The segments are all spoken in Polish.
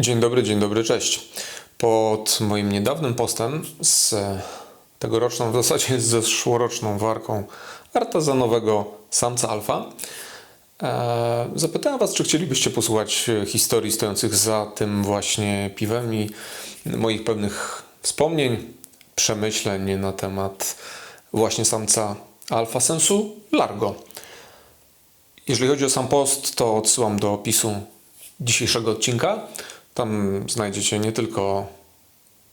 Dzień dobry, dzień dobry, cześć. Pod moim niedawnym postem z tegoroczną, w zasadzie zeszłoroczną warką artezanowego samca alfa e, zapytałem Was, czy chcielibyście posłuchać historii stojących za tym właśnie piwem i moich pewnych wspomnień, przemyśleń na temat właśnie samca alfa sensu largo. Jeżeli chodzi o sam post, to odsyłam do opisu dzisiejszego odcinka. Tam znajdziecie nie tylko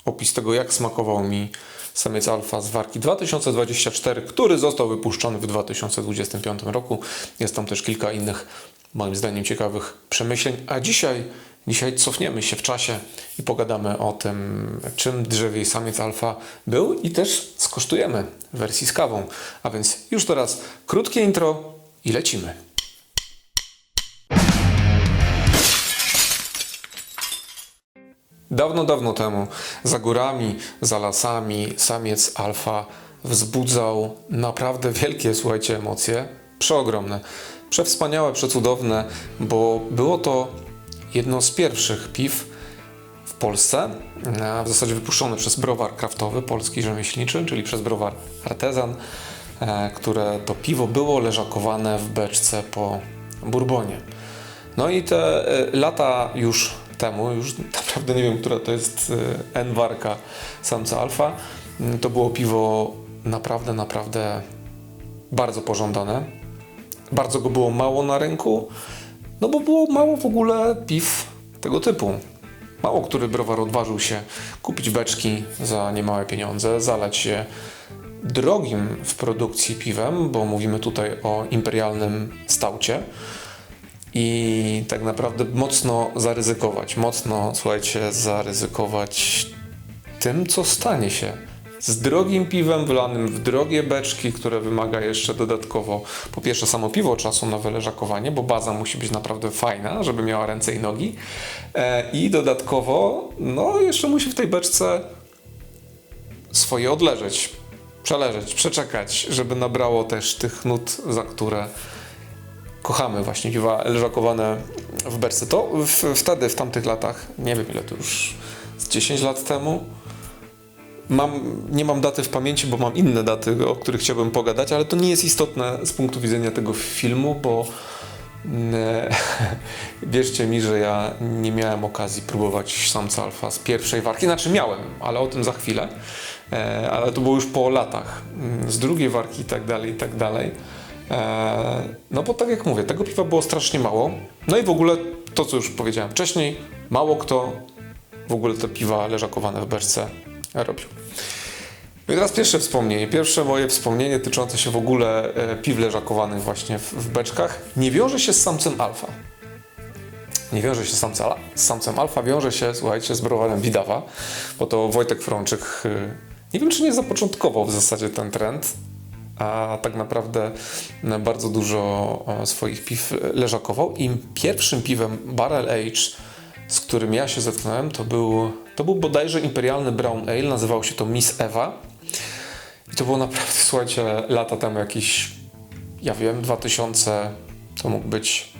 opis tego, jak smakował mi samiec alfa z warki 2024, który został wypuszczony w 2025 roku. Jest tam też kilka innych, moim zdaniem, ciekawych przemyśleń. A dzisiaj, dzisiaj cofniemy się w czasie i pogadamy o tym, czym drzewiej samiec alfa był i też skosztujemy wersji z kawą. A więc już teraz krótkie intro i lecimy. Dawno, dawno temu, za górami, za lasami, samiec alfa wzbudzał naprawdę wielkie, słuchajcie, emocje. Przeogromne, przewspaniałe, przecudowne, bo było to jedno z pierwszych piw w Polsce, a w zasadzie wypuszczone przez browar kraftowy polski rzemieślniczy, czyli przez browar Artezan, e, które to piwo było leżakowane w beczce po Bourbonie. No i te e, lata już temu, już naprawdę nie wiem, która to jest e, N-warka samca alfa, m, to było piwo naprawdę, naprawdę bardzo pożądane. Bardzo go było mało na rynku, no bo było mało w ogóle piw tego typu. Mało który browar odważył się kupić beczki za niemałe pieniądze, zalać je drogim w produkcji piwem, bo mówimy tutaj o imperialnym staucie i tak naprawdę mocno zaryzykować, mocno, słuchajcie, zaryzykować tym, co stanie się z drogim piwem wlanym w drogie beczki, które wymaga jeszcze dodatkowo, po pierwsze samo piwo czasu na wyleżakowanie, bo baza musi być naprawdę fajna, żeby miała ręce i nogi e, i dodatkowo, no jeszcze musi w tej beczce swoje odleżeć, przeleżeć, przeczekać, żeby nabrało też tych nut, za które kochamy właśnie piwa leżakowane w berce. To w, wtedy, w tamtych latach, nie wiem ile to już, z 10 lat temu, mam, nie mam daty w pamięci, bo mam inne daty, o których chciałbym pogadać, ale to nie jest istotne z punktu widzenia tego filmu, bo mm, wierzcie mi, że ja nie miałem okazji próbować samca alfa z pierwszej warki. Znaczy miałem, ale o tym za chwilę. E, ale to było już po latach. Mm, Z drugiej warki i tak dalej, i tak dalej. E, No bo tak jak mówię, tego piwa było strasznie mało. No i w ogóle to, co już powiedziałem wcześniej, mało kto w ogóle te piwa leżakowane w beczce robił. No i teraz pierwsze wspomnienie. Pierwsze moje wspomnienie tyczące się w ogóle e, piw leżakowanych właśnie w, w beczkach nie wiąże się z samcem alfa. Nie wiąże się z samcem, z samcem alfa, wiąże się, słuchajcie, z browarem Widawa, bo to Wojtek Frączyk, y, nie wiem czy nie zapoczątkował w zasadzie ten trend, a tak naprawdę no, bardzo dużo e, swoich piw leżakował. I pierwszym piwem Barrel Age, z którym ja się zetknąłem, to był, to był bodajże imperialny Brown Ale, nazywał się to Miss Eva. I to było naprawdę, słuchajcie, lata temu jakieś, ja wiem, 2000, to mógł być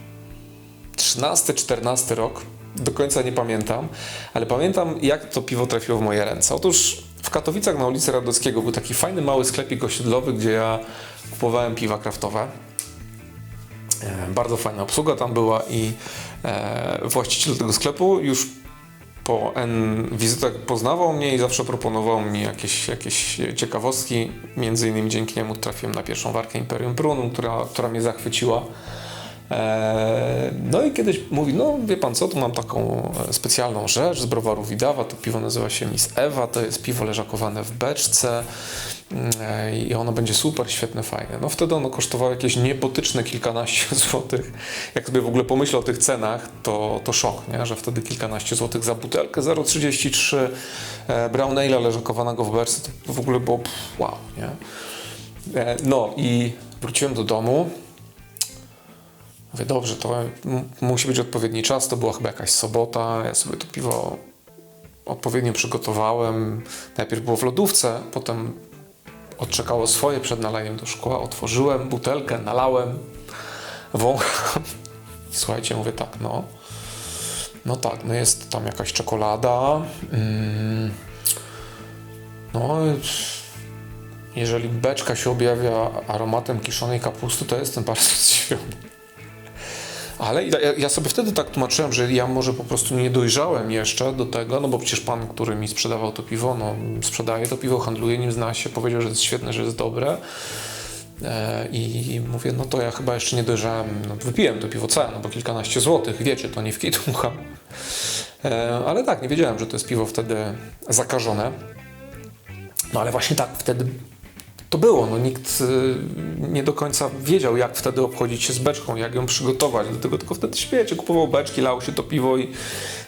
13-14 rok, do końca nie pamiętam, ale pamiętam jak to piwo trafiło w moje ręce. Otóż w Katowicach na ulicy Radockiego był taki fajny mały sklepik osiedlowy, gdzie ja kupowałem piwa kraftowe. E, Bardzo fajna obsługa tam była i e, właściciel tego sklepu już po N wizytach poznawał mnie i zawsze proponował mi jakieś, jakieś ciekawostki. Między innymi dzięki niemu trafiłem na pierwszą warkę Imperium Brunum, która, która mnie zachwyciła. Eee, No i kiedyś mówi, no wie pan co, tu mam taką e, specjalną rzecz z browaru Widawa, to piwo nazywa się Miss Ewa, to jest piwo leżakowane w beczce mm, e, i ono będzie super, świetne, fajne. No wtedy ono kosztowało jakieś niebotyczne kilkanaście złotych. Jak sobie w ogóle pomyślę o tych cenach, to, to szok, nie? że wtedy kilkanaście złotych za butelkę 0,33 e, Brown Ale'a leżakowanego w beczce, to w ogóle było wow, nie? E, No i wróciłem do domu, Mówię, dobrze, to musi być odpowiedni czas. To była chyba jakaś sobota. Ja sobie to piwo odpowiednio przygotowałem. Najpierw było w lodówce, potem odczekało swoje przed naleniem do szkła. Otworzyłem butelkę, nalałem, wącham. I Słuchajcie, mówię tak, no. No tak, no jest tam jakaś czekolada. Mm, no, jeżeli beczka się objawia aromatem kiszonej kapusty, to jestem bardzo zdziwiony. Ale ja, sobie wtedy tak tłumaczyłem, że ja może po prostu nie dojrzałem jeszcze do tego, no bo przecież pan, który mi sprzedawał to piwo, no sprzedaje to piwo, handluje nim, zna się, powiedział, że jest świetne, że jest dobre. E, I mówię, no to ja chyba jeszcze nie dojrzałem, no, wypiłem to piwo całe, no bo kilkanaście złotych, wiecie, to nie w kij dmucham. E, ale tak, nie wiedziałem, że to jest piwo wtedy zakażone. No ale właśnie tak, wtedy to było. No, nikt y, nie do końca wiedział, jak wtedy obchodzić się z beczką, jak ją przygotować. Do tego tylko wtedy świecie kupował beczki, lało się to piwo i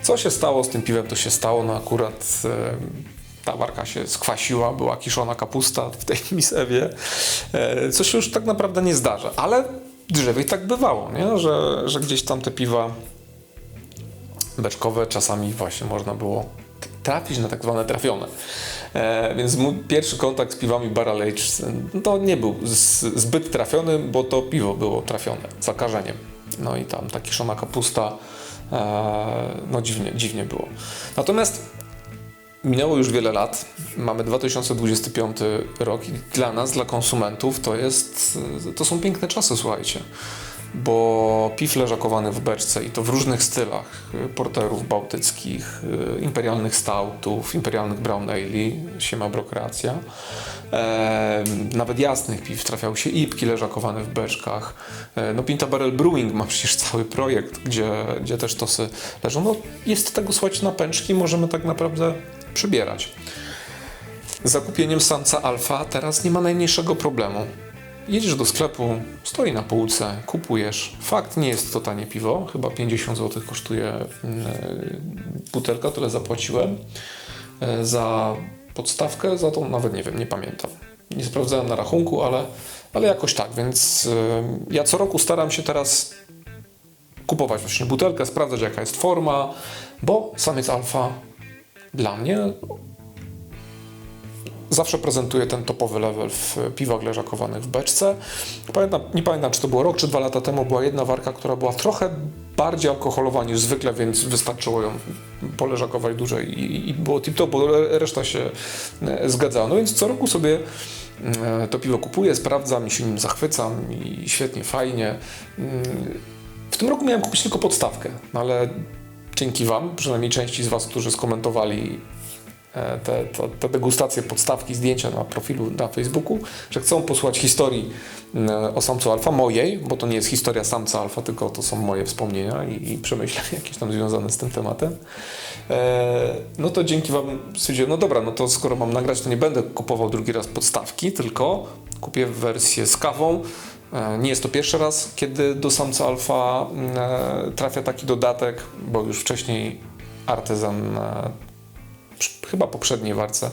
co się stało z tym piwem, to się stało. No akurat y, ta warka się skwasiła, była kiszona kapusta w tej misewie, e, co się już tak naprawdę nie zdarza. Ale drzewie tak bywało, nie? Że, że gdzieś tam te piwa beczkowe czasami właśnie można było trafić na tak zwane trafione. E, więc mój pierwszy kontakt z piwami Barrel Age to nie był zbyt trafiony, bo to piwo było trafione zakażeniem. No i tam ta kiszona kapusta, e, no dziwnie, dziwnie było. Natomiast minęło już wiele lat, mamy 2025 rok i dla nas, dla konsumentów to jest, to są piękne czasy, słuchajcie bo piw leżakowany w beczce i to w różnych stylach porterów bałtyckich, y, imperialnych stoutów, imperialnych brown ale, siema brokracja. E, nawet jasnych piw trafiał się ipki leżakowane w beczkach. E, no Pinta Barrel Brewing ma przecież cały projekt, gdzie, gdzie też tosy leżą. No jest tego słuchać na pęczki, możemy tak naprawdę przybierać. Z zakupieniem samca alfa teraz nie ma najmniejszego problemu. Jedziesz do sklepu, stoi na półce, kupujesz. Fakt, nie jest to tanie piwo, chyba 50 zł kosztuje mm, butelka, tyle zapłaciłem. E, za podstawkę, za to nawet nie wiem, nie pamiętam. Nie sprawdzałem na rachunku, ale, ale jakoś tak, więc e, ja co roku staram się teraz kupować właśnie butelkę, sprawdzać jaka jest forma, bo samiec alfa dla mnie zawsze prezentuje ten topowy level w piwach leżakowanych w beczce. Pamiętam, nie pamiętam, czy to było rok, czy dwa lata temu, była jedna warka, która była trochę bardziej alkoholowa niż zwykle, więc wystarczyło ją poleżakować dłużej i, i było tip-top, bo reszta się e, zgadzała. No więc co roku sobie e, to piwo kupuję, sprawdzam i się nim zachwycam i świetnie, fajnie. Mm, w tym roku miałem kupić tylko podstawkę, no ale dzięki Wam, przynajmniej części z Was, którzy skomentowali te, te, te degustacje, podstawki, zdjęcia na profilu na Facebooku, że chcą posłać historii e, o samcu alfa, mojej, bo to nie jest historia samca alfa, tylko to są moje wspomnienia i, i przemyślenia jakieś tam związane z tym tematem. E, no to dzięki Wam stwierdziłem, no dobra, no to skoro mam nagrać, to nie będę kupował drugi raz podstawki, tylko kupię wersję z kawą. E, nie jest to pierwszy raz, kiedy do samca alfa e, trafia taki dodatek, bo już wcześniej artezan e, chyba poprzedniej warce,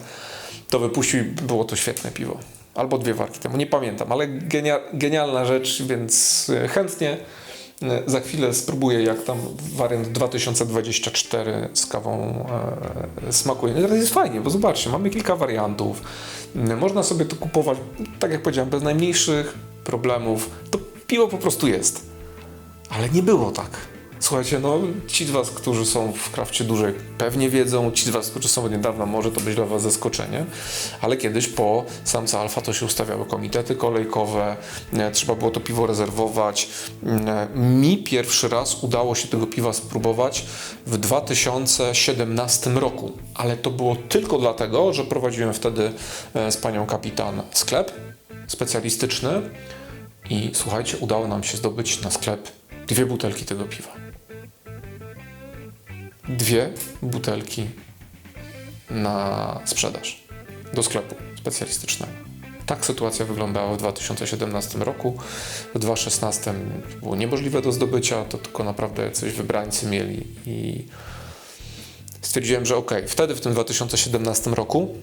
to wypuścił i było to świetne piwo. Albo dwie warki temu, nie pamiętam, ale genia, genialna rzecz, więc e, chętnie e, za chwilę spróbuję, jak tam wariant 2024 z kawą e, smakuje. No teraz jest fajnie, bo zobaczcie, mamy kilka wariantów. Można sobie to kupować, tak jak powiedziałem, bez najmniejszych problemów. To piwo po prostu jest. Ale nie było tak. Słuchajcie, no ci z Was, którzy są w krafcie dłużej, pewnie wiedzą, ci z Was, którzy są od niedawna, może to być dla Was zaskoczenie, ale kiedyś po samca alfa to się ustawiały komitety kolejkowe, trzeba było to piwo rezerwować. E, mi pierwszy raz udało się tego piwa spróbować w 2017 roku, ale to było tylko dlatego, że prowadziłem wtedy e, z panią kapitan sklep specjalistyczny i słuchajcie, udało nam się zdobyć na sklep dwie butelki tego piwa dwie butelki na sprzedaż do sklepu specjalistycznego. Tak sytuacja wyglądała w 2017 roku. W 2016 było niemożliwe do zdobycia, to tylko naprawdę coś wybrańcy mieli i stwierdziłem, że ok, wtedy w tym 2017 roku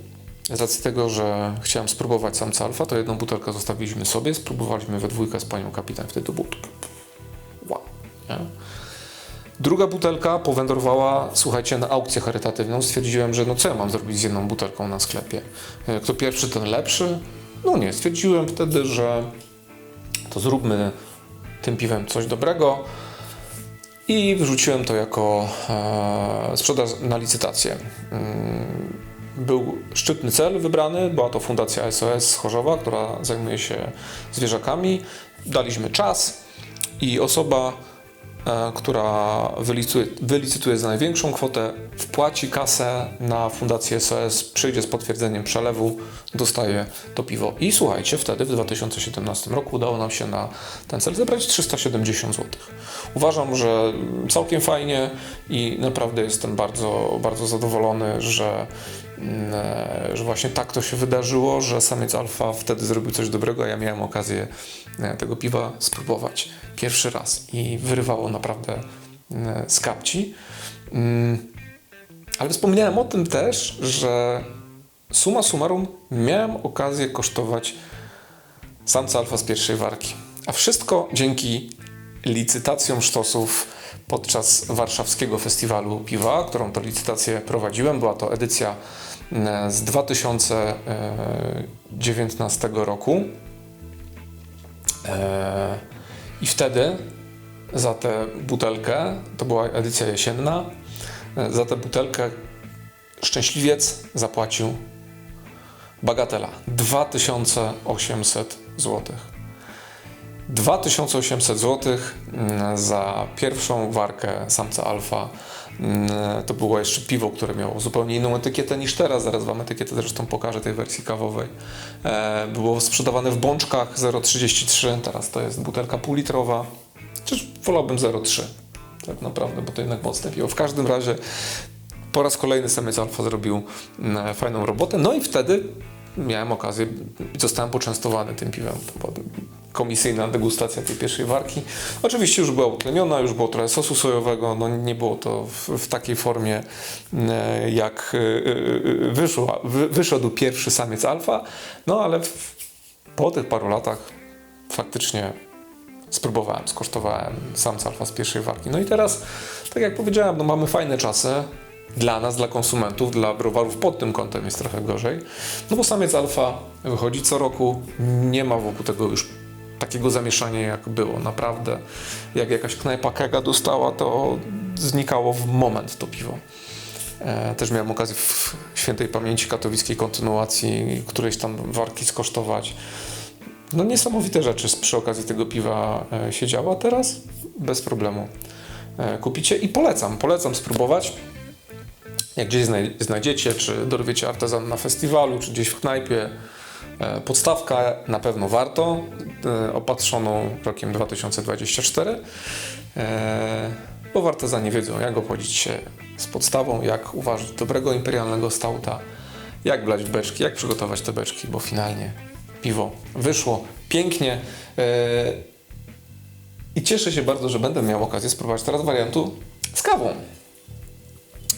z racji tego, że chciałem spróbować samca alfa, to jedną butelkę zostawiliśmy sobie, spróbowaliśmy we dwójkę z panią kapitan, wtedy to było wow. Nie? Druga butelka powędrowała, słuchajcie, na aukcję charytatywną. Stwierdziłem, że no co ja mam zrobić z jedną butelką na sklepie? E, kto pierwszy, ten lepszy? No nie, stwierdziłem wtedy, że to zróbmy tym piwem coś dobrego. i wrzuciłem to jako e, sprzedaż na licytację. Mm, Był szczytny cel wybrany, była to Fundacja SOS Chorzowa, która zajmuje się zwierzakami. Daliśmy czas i osoba, która wylicytuje, wylicytuje za największą kwotę, wpłaci kasę na Fundację SOS, przyjdzie z potwierdzeniem przelewu, dostaje to piwo. I słuchajcie, wtedy w 2017 roku udało nam się na ten cel zebrać 370 zł. Uważam, że całkiem fajnie i naprawdę jestem bardzo, bardzo zadowolony, że, e, że właśnie tak to się wydarzyło, że samiec alfa wtedy zrobił coś dobrego, a ja miałem okazję e, tego piwa spróbować pierwszy raz i wyrywało naprawdę mm, z kapci. Mm, Ale wspomniałem o tym też, że summa summarum miałem okazję kosztować samca alfa z pierwszej warki. A wszystko dzięki licytacjom sztosów podczas warszawskiego festiwalu piwa, którą to licytację prowadziłem. Była to edycja e, z 2019 roku. E, I wtedy za tę butelkę, to była edycja jesienna, e, za tę butelkę szczęśliwiec zapłacił bagatela 2800 zł. 2800 zł mm, za pierwszą warkę samca alfa. Mm, To było jeszcze piwo, które miało zupełnie inną etykietę niż teraz. Zaraz Wam etykietę zresztą pokażę tej wersji kawowej. E, Było sprzedawane w bączkach 0,33, teraz to jest butelka półlitrowa. Chociaż wolałbym 0,3 tak naprawdę, bo to jednak mocne piwo. W każdym razie po raz kolejny samiec alfa zrobił mm, fajną robotę. No i wtedy miałem okazję zostałem poczęstowany tym piwem. Komisyjna degustacja tej pierwszej warki. Oczywiście już była utleniona, już było trochę sosu sojowego, no nie było to w, w takiej formie e, jak e, e, wyszło, wy, wyszedł pierwszy samiec alfa, no ale w, po tych paru latach faktycznie spróbowałem, skosztowałem samca alfa z pierwszej warki. No i teraz, tak jak powiedziałem, no mamy fajne czasy. Dla nas, dla konsumentów, dla browarów pod tym kątem jest trochę gorzej. No bo samiec alfa wychodzi co roku, nie ma wokół tego już takiego zamieszania jak było. Naprawdę, jak jakaś knajpa kega dostała, to znikało w moment to piwo. E, też miałem okazję w świętej pamięci katowickiej kontynuacji którejś tam warki skosztować. No niesamowite rzeczy przy okazji tego piwa e, się działo, a teraz bez problemu e, kupicie i polecam, polecam spróbować. Jak gdzieś znaj- znajdziecie, czy dorwiecie artezan na festiwalu, czy gdzieś w knajpie, podstawka na pewno warto, e, opatrzoną rokiem 2024, e, bo w artezanie wiedzą, jak obchodzić się z podstawą, jak uważać dobrego imperialnego stauta, jak blać w beczki, jak przygotować te beczki, bo finalnie piwo wyszło pięknie. E, I cieszę się bardzo, że będę miał okazję spróbować teraz wariantu z kawą.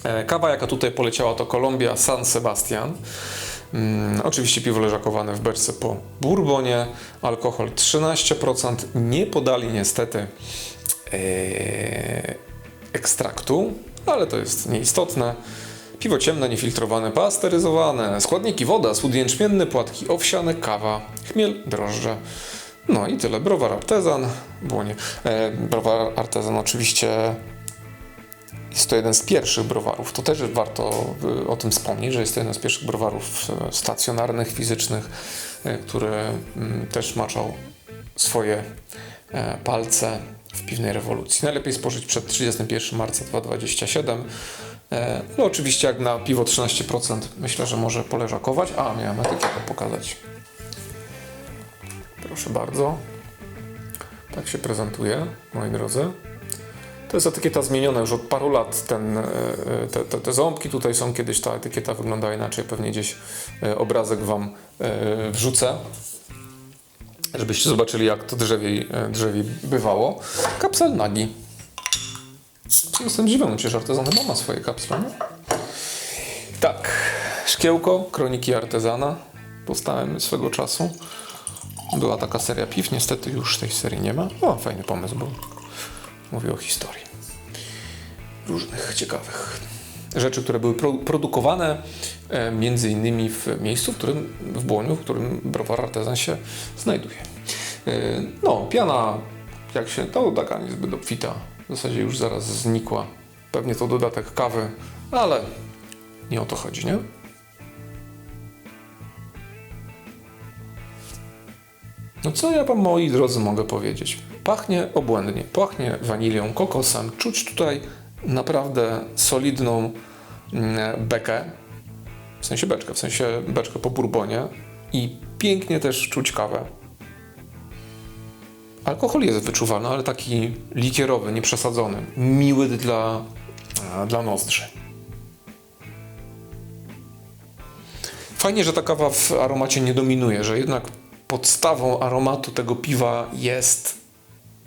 E, Kawa, jaka tutaj poleciała, to Columbia San Sebastian. Mm, oczywiście piwo leżakowane w beczce po bourbonie, alkohol 13%. Nie podali niestety e, ekstraktu, ale to jest nieistotne. Piwo ciemne, niefiltrowane, pasteryzowane. Składniki woda, słód jęczmienny, płatki owsiane, kawa, chmiel, drożdże. No i tyle. Browar artezan, błonie. E, browar artezan oczywiście jest to jeden z pierwszych browarów. To też warto y, o tym wspomnieć, że jest to jeden z pierwszych browarów e, stacjonarnych, fizycznych, e, który mm, też maczał swoje e, palce w piwnej rewolucji. Najlepiej spożyć przed 31 marca 2027. E, No oczywiście jak na piwo 13% myślę, że może poleżakować. A, miałem etykietę pokazać. Proszę bardzo. Tak się prezentuje, moi drodzy. To jest etykieta zmieniona już od paru lat. Ten, e, te, te, te ząbki tutaj są, kiedyś ta etykieta wyglądała inaczej. Pewnie gdzieś e, obrazek Wam e, wrzucę, żebyście zobaczyli, jak to drzewiej, e, drzewiej bywało. Kapsel nagi. Jestem zdziwiony, przecież artezan chyba ma swoje kapsle, nie? Tak, szkiełko, kroniki artezana. Postałem swego czasu. Była taka seria piw, niestety już tej serii nie ma. O, fajny pomysł był. Mówię o historii. Różnych ciekawych rzeczy, które były pro, produkowane e, między innymi w miejscu, w którym, w Błoniu, w którym browar artezan się znajduje. E, no, piana, jak się, to taka niezbyt obfita, w zasadzie już zaraz znikła. Pewnie to dodatek kawy, ale nie o to chodzi, nie? No co ja wam, moi drodzy, mogę powiedzieć? Pachnie obłędnie, pachnie wanilią, kokosem. Czuć tutaj naprawdę solidną mm, bekę, w sensie beczkę, w sensie beczkę po bourbonie i pięknie też czuć kawę. Alkohol jest wyczuwalny, ale taki likierowy, nieprzesadzony, miły dla, a, dla nozdrzy. Fajnie, że ta kawa w aromacie nie dominuje, że jednak podstawą aromatu tego piwa jest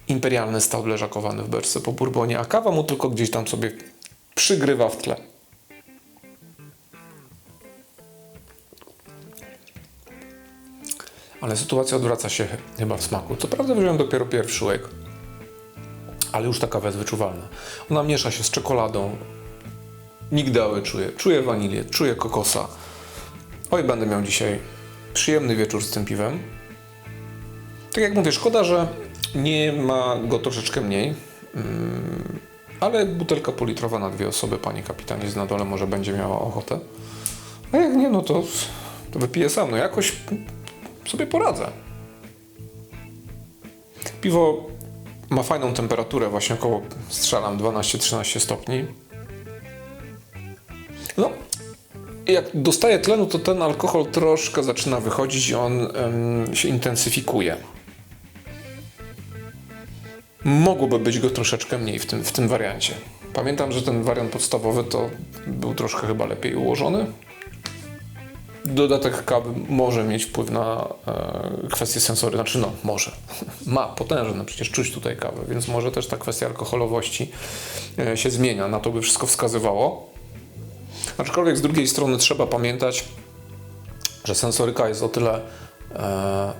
imperialny stout leżakowany w berce po bourbonie, a kawa mu tylko gdzieś tam sobie przygrywa w tle. Ale sytuacja odwraca się chyba w smaku. Co prawda wziąłem dopiero pierwszy łyk, ale już ta kawa jest wyczuwalna. Ona miesza się z czekoladą. Migdały czuję, czuję wanilię, czuję kokosa. Oj, będę miał dzisiaj przyjemny wieczór z tym piwem. Tak jak mówię, szkoda, że nie ma go troszeczkę mniej. Mm, ale butelka politrowa na dwie osoby, panie kapitanie, jest na dole, może będzie miała ochotę. A jak nie, no to, to wypiję sam. No jakoś sobie poradzę. Piwo ma fajną temperaturę, właśnie około strzelam 12-13 stopni. No, jak dostaje tlenu, to ten alkohol troszkę zaczyna wychodzić i on em, się intensyfikuje. Mogłoby być go troszeczkę mniej w tym, w tym wariancie. Pamiętam, że ten wariant podstawowy to był troszkę chyba lepiej ułożony. Dodatek kawy może mieć wpływ na e, kwestie sensory, znaczy no, może. Ma potężne, przecież czuć tutaj kawę, więc może też ta kwestia alkoholowości e, się zmienia. Na to by wszystko wskazywało. Aczkolwiek z drugiej strony trzeba pamiętać, że sensoryka jest o tyle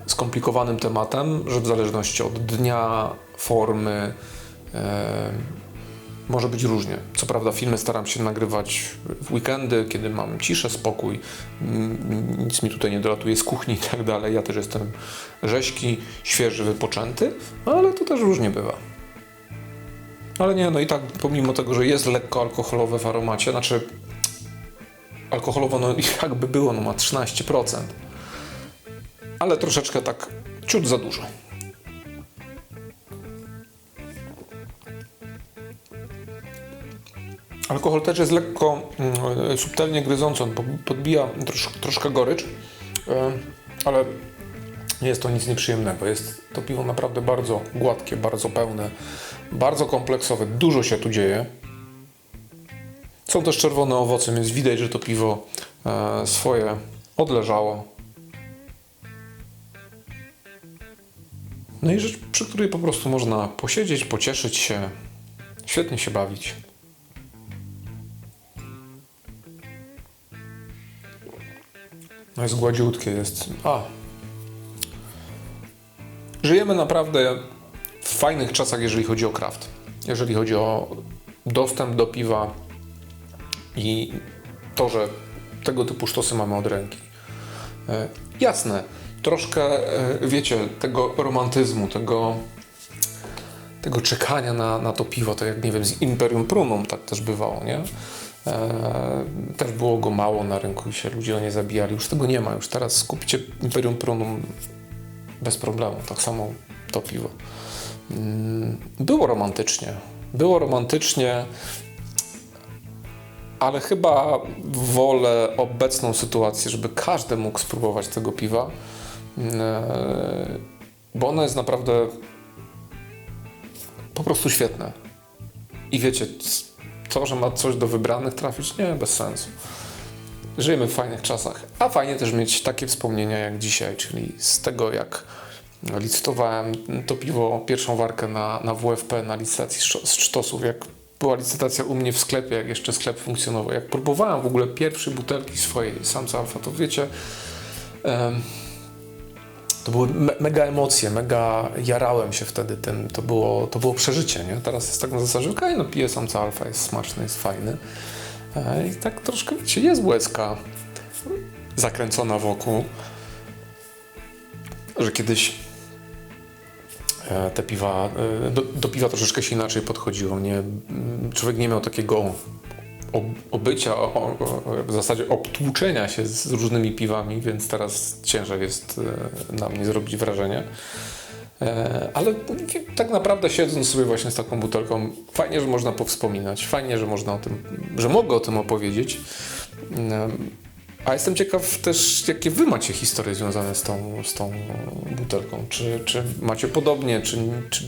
skomplikowanym tematem, że w zależności od dnia, formy, e, może być różnie. Co prawda, filmy staram się nagrywać w weekendy, kiedy mam ciszę, spokój, nic mi tutaj nie dolatuje z kuchni i tak dalej. Ja też jestem rzeźki, świeży, wypoczęty, ale to też różnie bywa. Ale nie, no i tak, pomimo tego, że jest lekko alkoholowe w aromacie, znaczy alkoholowo, no jakby było, no ma 13%. Ale troszeczkę tak ciut za dużo. Alkohol też jest lekko, mm, subtelnie gryzący, on po- podbija trosz, troszkę gorycz, e, ale nie jest to nic nieprzyjemnego. Jest to piwo naprawdę bardzo gładkie, bardzo pełne, bardzo kompleksowe, dużo się tu dzieje. Są też czerwone owoce, więc widać, że to piwo e, swoje odleżało. No i rzecz, przy której po prostu można posiedzieć, pocieszyć się, świetnie się bawić. No jest gładziutkie, jest... A! Żyjemy naprawdę w fajnych czasach, jeżeli chodzi o kraft. Jeżeli chodzi o dostęp do piwa i to, że tego typu sztosy mamy od ręki. E, jasne, troszkę, e, wiecie, tego romantyzmu, tego, tego czekania na, na to piwo, to jak, nie wiem, z Imperium Prunum tak też bywało, nie? E, też było go mało na rynku i się ludzie o nie zabijali. Już tego nie ma, już teraz skupcie Imperium Prunum bez problemu, tak samo to piwo. Mm, Było romantycznie, było romantycznie, ale chyba wolę obecną sytuację, żeby każdy mógł spróbować tego piwa, bo ono jest naprawdę po prostu świetne. I wiecie, to, że ma coś do wybranych trafić, nie, bez sensu. Żyjemy w fajnych czasach, a fajnie też mieć takie wspomnienia jak dzisiaj, czyli z tego jak licytowałem to piwo, pierwszą warkę na, na WFP, na licytacji z sztosów, jak była licytacja u mnie w sklepie, jak jeszcze sklep funkcjonował, jak próbowałem w ogóle pierwszej butelki swojej Samca Alfa, to wiecie, to były me mega emocje, mega jarałem się wtedy tym, to było, to było przeżycie, nie? Teraz jest tak na zasadzie, okej, no piję Samca Alfa, jest smaczny, jest fajny E, i tak troszkę, wiecie, jest łezka zakręcona wokół, że kiedyś e, te piwa, e, do, do piwa troszeczkę się inaczej podchodziło. Nie, człowiek nie miał takiego obycia, o, o, w zasadzie obtłuczenia się z różnymi piwami, więc teraz ciężej jest e, na mnie zrobić wrażenie. E, Ale tak naprawdę siedząc sobie właśnie z taką butelką, fajnie, że można powspominać, fajnie, że można o tym, że mogę o tym opowiedzieć. Em, A jestem ciekaw też, jakie wy macie historie związane z tą, z tą butelką. Czy, czy macie podobnie, czy, czy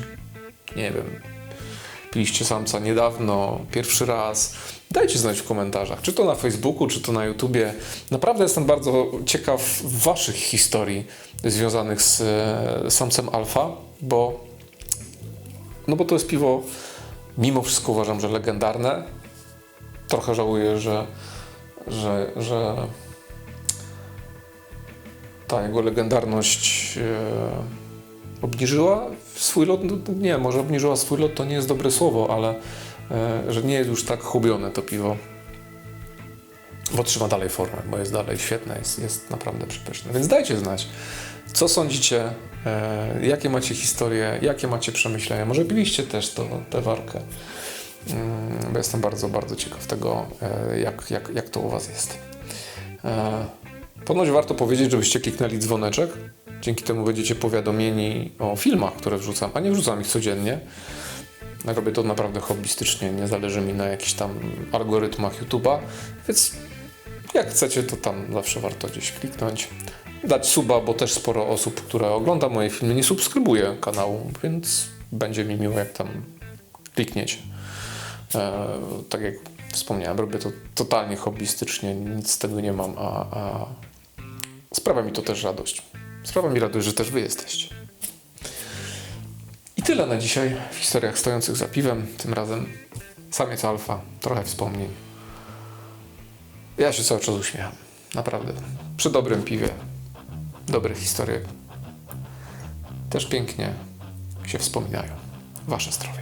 nie wiem, piliście samca niedawno, pierwszy raz. Dajcie znać w komentarzach, czy to na Facebooku, czy to na YouTubie. Naprawdę jestem bardzo ciekaw waszych historii związanych z e, samcem alfa, bo no bo to jest piwo mimo wszystko uważam, że legendarne. Trochę żałuję, że, że, że ta jego legendarność e, obniżyła swój lot. No, nie, może obniżyła swój lot to nie jest dobre słowo, ale e, że nie jest już tak chubione to piwo. Bo trzyma dalej formę, bo jest dalej świetne, jest, jest naprawdę przepyszne. Więc dajcie znać, co sądzicie, e, jakie macie historie, jakie macie przemyślenia. Może piliście też to, tę warkę. Mm, bo jestem bardzo, bardzo ciekaw tego, e, jak, jak, jak to u Was jest. Ponoć warto powiedzieć, żebyście kliknęli dzwoneczek. Dzięki temu będziecie powiadomieni o filmach, które wrzucam, a nie wrzucam ich codziennie. Robię to naprawdę hobbystycznie, nie zależy mi na jakichś tam algorytmach YouTube'a, więc jak chcecie, to tam zawsze warto gdzieś kliknąć. Dać suba, bo też sporo osób, które ogląda moje filmy, nie subskrybuje kanału, więc będzie mi miło, jak tam klikniecie. E, tak jak wspomniałem, robię to totalnie hobbystycznie, nic z tego nie mam, a, a sprawia mi to też radość. Sprawia mi radość, że też wy jesteście. I tyle na dzisiaj w historiach stojących za piwem. Tym razem samiec alfa, trochę wspomnień. Ja się cały czas uśmiecham. Naprawdę. Przy dobrym piwie. Dobre historie. Też pięknie się wspominają. Wasze zdrowie.